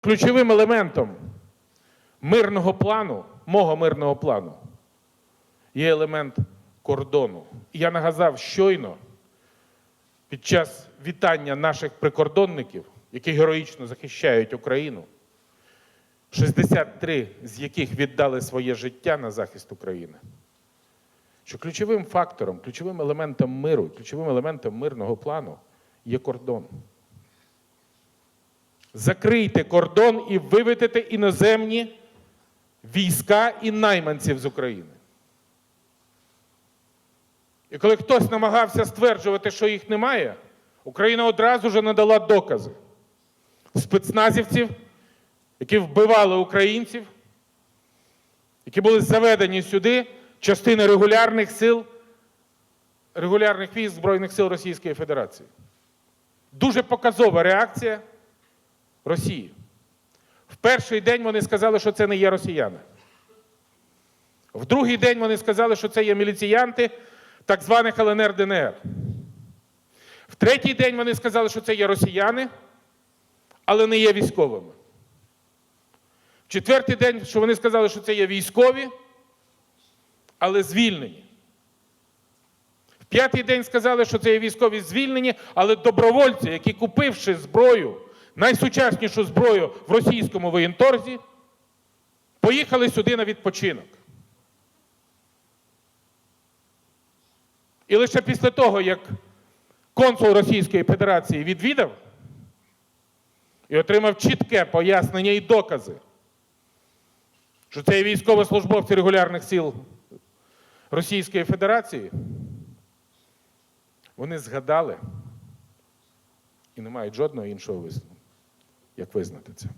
Ключовим елементом мирного плану, мого мирного плану, є елемент кордону. Я нагадав щойно під час вітання наших прикордонників, які героїчно захищають Україну, 63 з яких віддали своє життя на захист України. Що ключовим фактором, ключовим елементом миру, ключовим елементом мирного плану є кордон. Закрийте кордон і виведете іноземні війська і найманців з України. І коли хтось намагався стверджувати, що їх немає, Україна одразу ж надала докази спецназівців, які вбивали українців, які були заведені сюди, частини регулярних сил, регулярних військ Збройних сил Російської Федерації. Дуже показова реакція Росії. В перший день вони сказали, що це не є росіяни. В другий день вони сказали, що це є міліціянти так званих ЛНР ДНР. В третій день вони сказали, що це є росіяни, але не є військовими. В четвертий день, що вони сказали, що це є військові, але звільнені. В п'ятий день сказали, що це є військові звільнені, але добровольці, які купивши зброю, найсучаснішу зброю в російському воєнторзі, поїхали сюди на відпочинок. І лише після того, як консул Російської Федерації відвідав і отримав чітке пояснення і докази, що це є військовослужбовці регулярних сил Російської Федерації, вони згадали і не мають жодного іншого висновку, як визнати це.